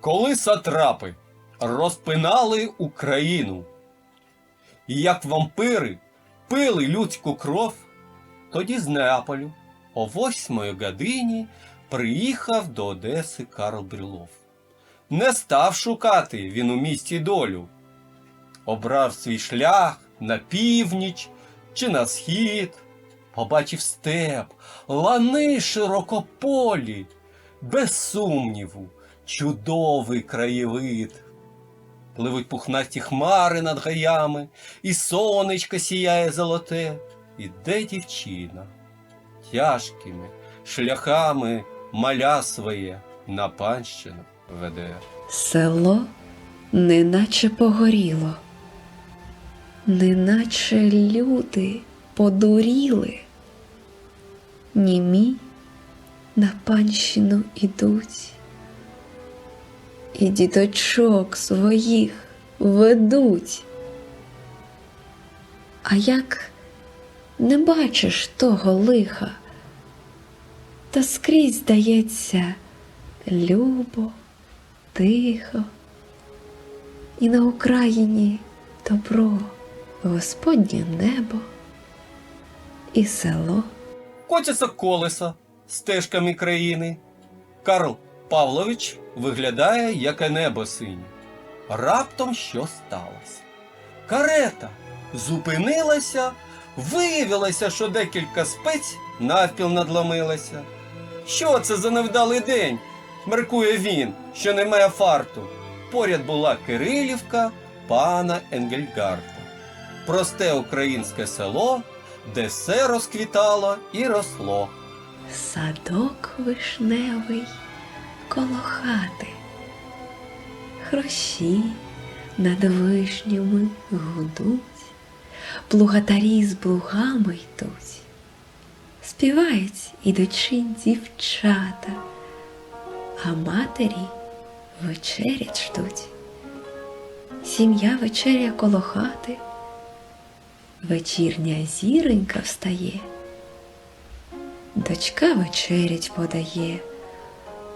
Коли сатрапи розпинали Україну, і як вампири пили людську кров, тоді з Неаполю о восьмої годині приїхав до Одеси Карл Брюлов. Не став шукати він у місті долю, обрав свій шлях на північ чи на схід, побачив степ, лани широкополі, без сумніву, чудовий краєвид. Пливуть пухнасті хмари над гаями, і сонечко сіяє золоте, іде дівчина, тяжкими шляхами маля своє на панщину веде. Село неначе погоріло, неначе люди подуріли, німі на панщину ідуть, і діточок своїх ведуть. А як не бачиш того лиха, то скрізь здається любо, тихо, і на Україні добро, Господнє небо і село. Котяться колеса стежками країни. Карл Павлович виглядає, як і небо синє. Раптом що сталося? Карета зупинилася, виявилося, що декілька спець навпіл надломилася. Що це за невдалий день? Меркує він, що немає фарту. Поряд була Кирилівка пана Енгельгарта. Просте українське село, де все розквітало і росло. Садок вишневий коло хати, хрощі над вишнями гудуть, плугатарі з плугами йдуть, співають ідучи дівчата, а матері вечерять ждуть. Сім'я вечеря коло хати, вечірня зіронька встає. Дочка вечерять подає,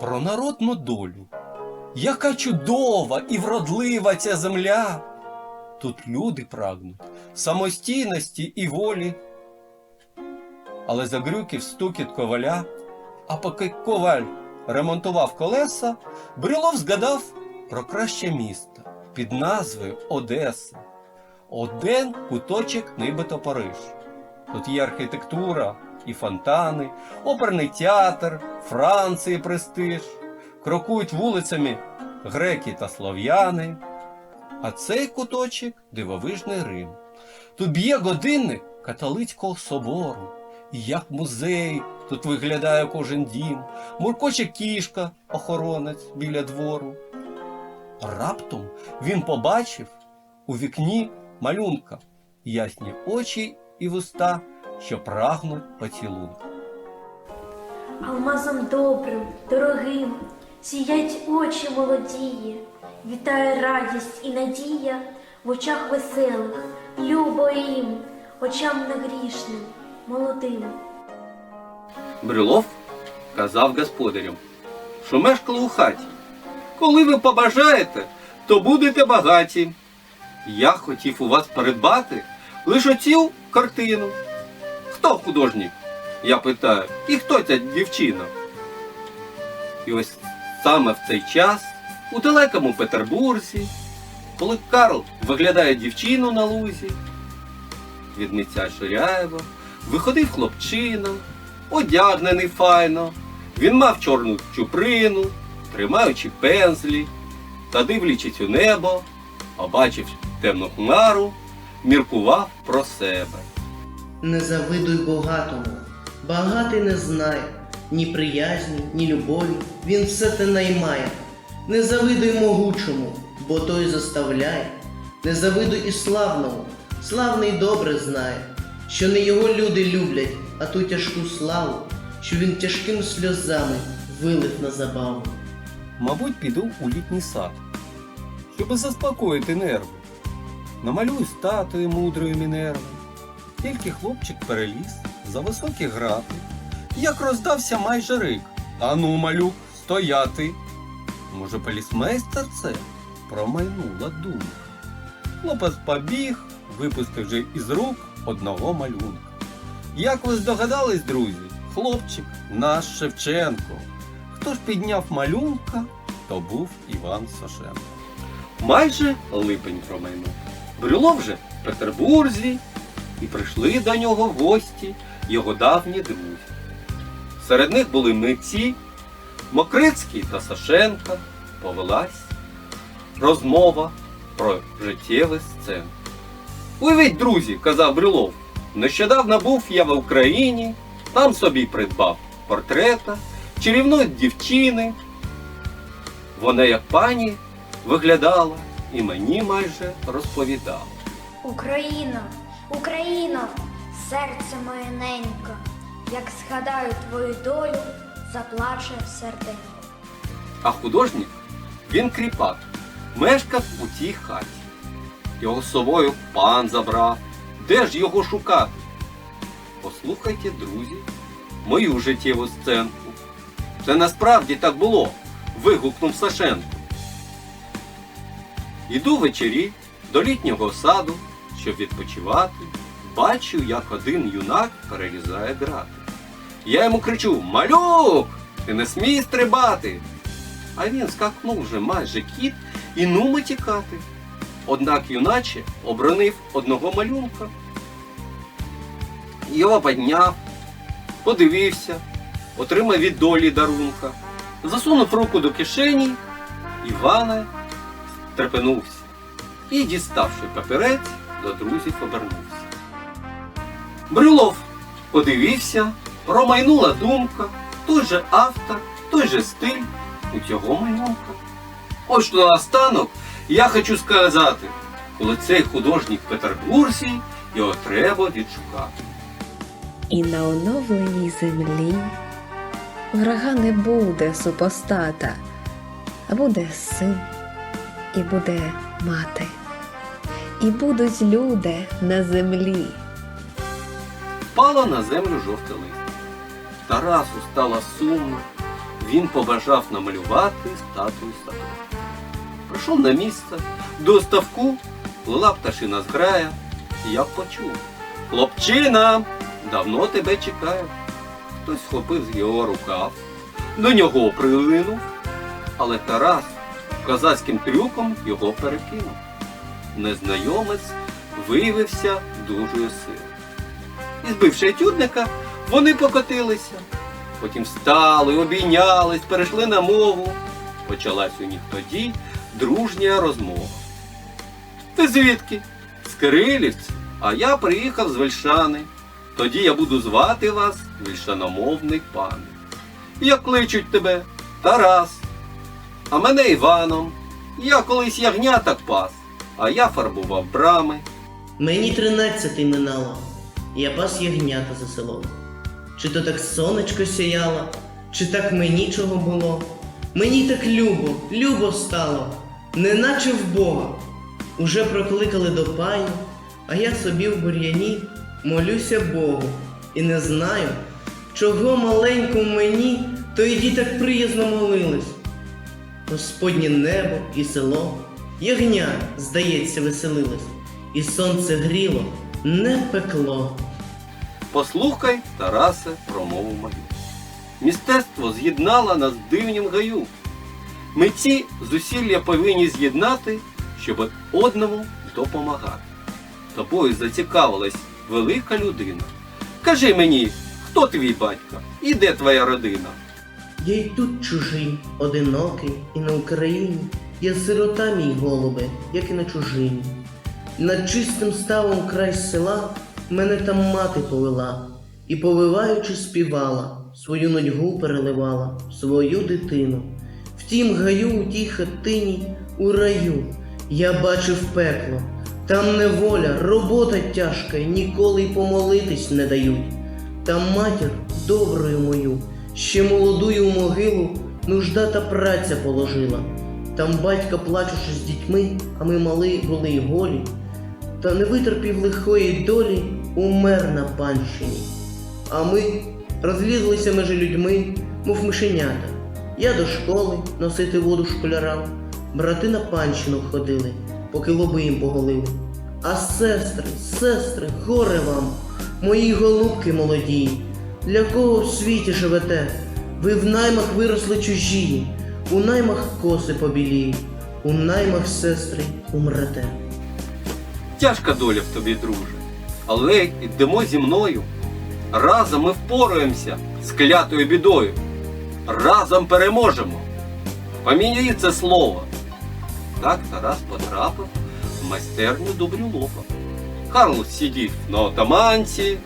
про народну долю. Яка чудова і вродлива ця земля! Тут люди прагнуть самостійності і волі. Але загрюків стукіт коваля, а поки коваль ремонтував колеса, Брюлов згадав про краще місто під назвою Одеса. Один куточок нібито Париж. Тут є архітектура і фонтани, оперний театр, Франції престиж, крокують вулицями греки та слов'яни. А цей куточок дивовижний Рим. Тут б'є годинник католицького собору. І як музей тут виглядає кожен дім, муркоче кішка, охоронець біля двору. Раптом він побачив у вікні малюнка ясні очі і вуста, що прагнуть поцілунку. Алмазом добрим, дорогим, сіять очі молодії, вітає радість і надія в очах веселих, любо їм, очам негрішним, молодим. Брюлов казав господарям, що мешкали у хаті. Коли ви побажаєте, то будете багаті. Я хотів у вас придбати лише цю картину. Хто художник? Я питаю, і хто ця дівчина? І ось саме в цей час, у далекому Петербурзі, коли Карл виглядає дівчину на лузі, від митця Ширяєва виходив хлопчина, одягнений файно. Він мав чорну чуприну, тримаючи пензлі, та дивлячись у небо, побачив темну хмару, міркував про себе. Не завидуй богатому, багатий не знає ні приязні, ні любові, він все те наймає. Не завидуй могучому, бо той заставляє. Не завидуй і славному, славний добре знає, що не його люди люблять, а ту тяжку славу, що він тяжким сльозами вилив на забаву. Мабуть, піду у літній сад, щоб заспокоїти нерви. Намалюю статуї мудрої Мінерви. Тільки хлопчик переліз за високі грати, як роздався майже рик. Ану, малюк, стояти. Може, полісмейстер це? Промайнула думка. Хлопець побіг, випустивши із рук одного малюнка. Як ви здогадались, друзі, хлопчик наш Шевченко. Хто ж підняв малюнка, то був Іван Сашенко. Майже липень промайнув. Брюло вже в Петербурзі, і прийшли до нього гості його давні друзі. Серед них були митці, Мокрицький та Сашенка, повелась розмова про життєві сцени. Уявіть, друзі, казав Брюлов, нещодавно був я в Україні, там собі придбав портрета чарівної дівчини. Вона, як пані, виглядала і мені майже розповідала. Україно, Україно, серце моє ненько, як згадаю твою долю, заплаче серденько. А художник, він кріпак, мешкав у тій хаті. Його з собою пан забрав. Де ж його шукати? Послухайте, друзі, мою життєву сценку. Це насправді так було. вигукнув Сашенко. Іду ввечері до літнього саду, щоб відпочивати. Бачу, як один юнак перерізає грати. Я йому кричу: Малюк! Ти не смій стрибати! А він скакнув вже майже кіт і нуми тікати. Однак юначе обронив одного малюнка. Його підняв, подивився, отримав від долі дарунка, засунув руку до кишені, Іване трепенувся і, діставши папірець, до друзів обернувся. Брюлов подивився, промайнула думка, той же автор, той же стиль у цього малюнка. Ось що наостанок я хочу сказати, коли цей художник в Петербурзі, його треба відшукати. І на оновленій землі врага не буде супостата, а буде син і буде мати, і будуть люди на землі. Впало на землю жовте лист. Тарасу стало сумно. Він побажав намалювати статую саду. Прийшов на місце, до ставку плила пташина зграя, і я почув. Хлопчина, давно тебе чекаю. Хтось схопив з його рукав, до нього прилинув, але Тарас козацьким трюком його перекинув. Незнайомець виявився дужою силою. І збивши тюдника, вони покотилися. Потім встали, обійнялись, перейшли на мову. Почалась у них тоді дружня розмова. Ти звідки? З Кирилівці, а я приїхав з Вельшани. Тоді я буду звати вас вельшаномовний пане. Як кличуть тебе Тарас, а мене Іваном. Я колись ягняток пас, а я фарбував брами. Мені тринадцятий минало, я пас ягнята за селом. Чи то так сонечко сіяло, чи так мені чого було? Мені так любо, любо стало, неначе в Бога. Уже прокликали до паю, а я собі в бур'яні молюся Богу і не знаю, чого маленькому мені то тоді так приязно молились. Господнє небо і село, ягня, здається, веселилось, і сонце гріло, не пекло. Послухай, Тарасе, промову мою. Мистецтво з'єднало нас в дивнім гаю. Митці зусилля повинні з'єднати, щоб одному допомагати. Тобою зацікавилась велика людина. Кажи мені, хто твій батько і де твоя родина? Я й тут чужий, одинокий, і на Україні я сирота мій голубе, як і на чужині. Над чистим ставом край села мене там мати повела, і повиваючи співала, свою нудьгу переливала, свою дитину. В тім гаю, у тій хатині, у раю, я бачив пекло. Там неволя, робота тяжка, ніколи й помолитись не дають. Там матір доброю мою, ще молодую могилу, нужда та праця положила. Там батька плачучи з дітьми, а ми мали були й голі. Та не витерпів лихої долі, умер на панщині. А ми розлізлися між людьми, мов мишенята. Я до школи носити воду школярам, брати на панщину ходили, поки лоби їм поголили. А сестри, сестри, горе вам, мої голубки молоді, для кого в світі живете? Ви в наймах виросли чужі, у наймах коси побіліють, у наймах сестри умрете. Тяжка доля в тобі, друже. Але йдемо зі мною. Разом ми впораємося з клятою бідою. Разом переможемо. Поміняй це слово. Так Тарас потрапив в майстерню до Брюлова. Карлос сидів на отаманці,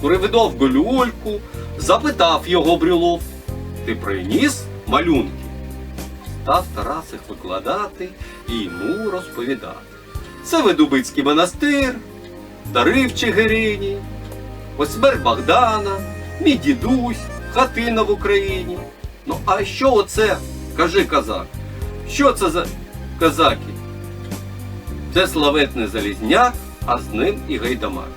курив довгу люльку, запитав його Брюлов. Ти приніс малюнки? Став Тарас їх викладати і йому розповідати. Це Видубицький монастир, дари в Чигирині, ось смерть Богдана, мій дідусь, хатина в Україні. Ну а що оце? Кажи козак. Що це за козаки? Це славетний залізняк, а з ним і гайдамак.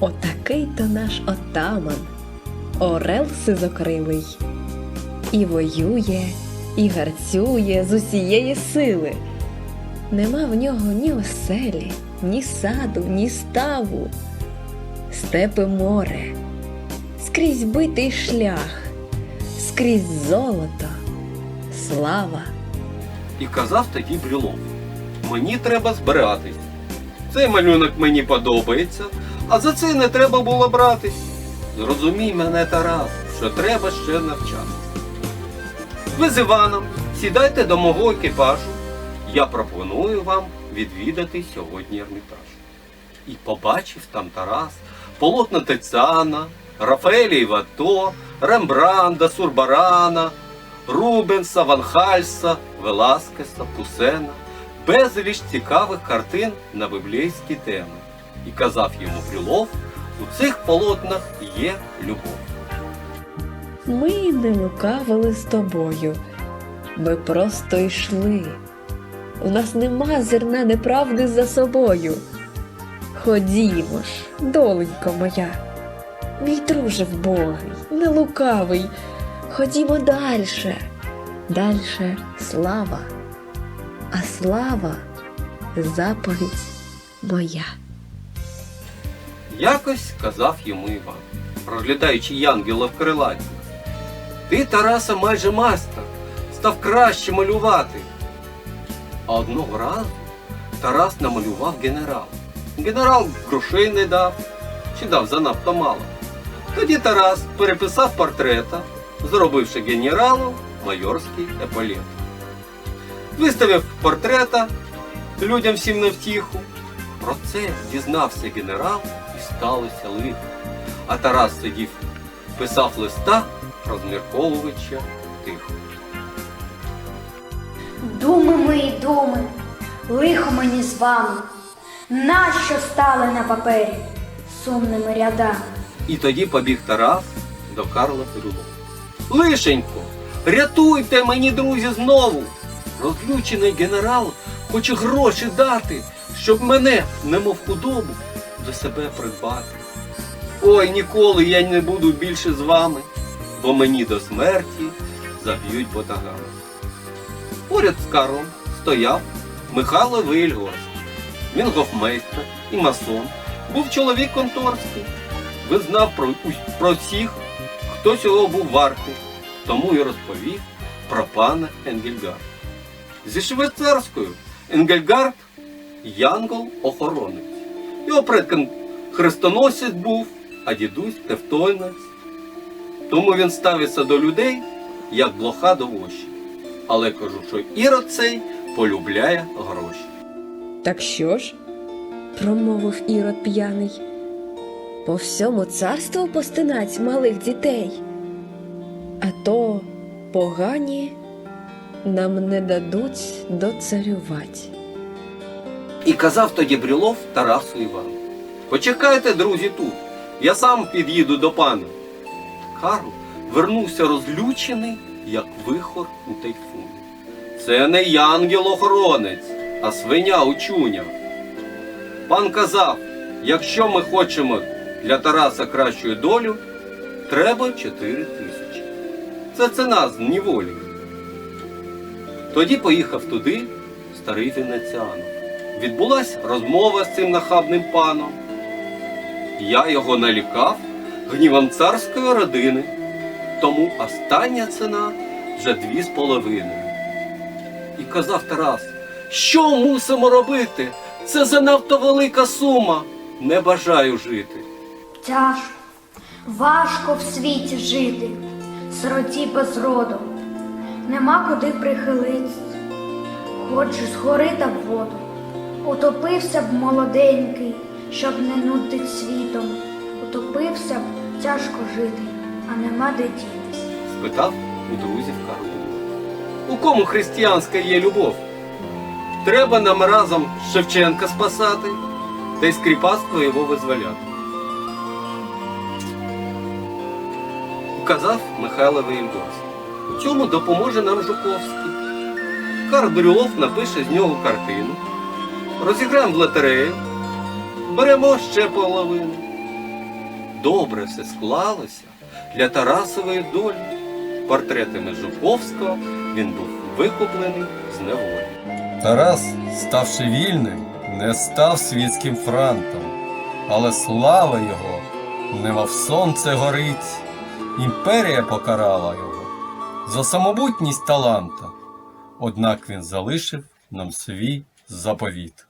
Отакий то наш отаман, орел сизокрилий. І воює, і гарцює з усієї сили. Нема в нього ні оселі, ні саду, ні ставу. Степи море, скрізь битий шлях, скрізь золото, слава. І казав тоді Брюлов. Мені треба збиратись. Цей малюнок мені подобається, а за це не треба було братись. Зрозумій мене, Тарас, що треба ще навчатися. Ви з Іваном сідайте до мого екіпажу. Я пропоную вам відвідати сьогодні Ермітаж. І побачив там Тарас полотна Тициана, Рафаеля Івато, Рембранда, Сурбарана, Рубенса, Ван Хальса, Веласкеса, Пусена, безліч цікавих картин на біблійські теми. І казав йому Брюлов, у цих полотнах є любов. Ми не лукавили з тобою, ми просто йшли. У нас нема зерна неправди за собою. Ходімо ж, доленько моя, мій друже вбогий, не лукавий. Ходімо дальше, дальше слава, а слава заповідь моя. Якось сказав йому Іван, розглядаючи Янгела в крилаті. Ти, Тараса, майже майстер, став краще малювати. А одного разу Тарас намалював генерала. Генерал грошей не дав, чи дав занадто мало. Тоді Тарас переписав портрета, зробивши генералу майорський еполет. Виставив портрета людям всім на втіху. Про це дізнався генерал і сталося лихо. А Тарас сидів, писав листа, розмірковуючи тихо. Думи мої думи, лихо мені з вами, нащо стали на папері сумними рядами? І тоді побіг Тарас до Карла Перулова. Лишенько, рятуйте мені, друзі, знову. Розлючений генерал хоче гроші дати, щоб мене, немов худобу, до себе придбати. Ой, ніколи я не буду більше з вами, бо мені до смерті заб'ють ботагами. Поряд з Карлом стояв Михайло Вильгос. Він гофмейстер і масон, був чоловік конторський. Він знав про, про всіх, хто цього був вартий, тому і розповів про пана Енгельгард. Зі швейцарською Енгельгард янгол-охоронець. Його предком хрестоносець був, а дідусь тевтонець. Тому він ставиться до людей, як блоха до воші. Але кажу, що ірод цей полюбляє гроші. Так що ж? промовив ірод п'яний. По всьому царству постинать малих дітей. А то погані нам не дадуть доцарювать. І казав тоді Брюлов Тарасу Івану. Почекайте, друзі, тут. Я сам під'їду до пана. Карл вернувся розлючений, як вихор у тайфуні. Це не янгел-охоронець, а свиня учуня. Пан казав, якщо ми хочемо для Тараса кращу долю, треба 4 тисячі. Це ціна з неволі. Тоді поїхав туди старий венеціанов. Відбулася розмова з цим нахабним паном. Я його налікав гнівом царської родини, тому остання ціна вже дві з половиною. І казав Тарас, що мусимо робити? Це занадто велика сума. Не бажаю жити. Тяжко, важко в світі жити, сироті без роду, нема куди прихилитись, ходжу з гори та в воду, утопився б молоденький, щоб не нудить світом, утопився б тяжко жити, а нема де дітись. спитав у друзів Карл. У кому християнська є любов? Треба нам разом Шевченка спасати та й скріпацтво його визволяти. Казав Михайло Вільгос. У цьому допоможе нам Жуковський. Карл Брюлов напише з нього картину, розіграємо в лотерею, беремо ще половину. Добре все склалося для Тарасової долі. Портретами Жуковського він був викуплений з неволі. Тарас, ставши вільним, не став світським франтом, але слава його, немов сонце горить, імперія покарала його за самобутність таланта. Однак він залишив нам свій заповіт.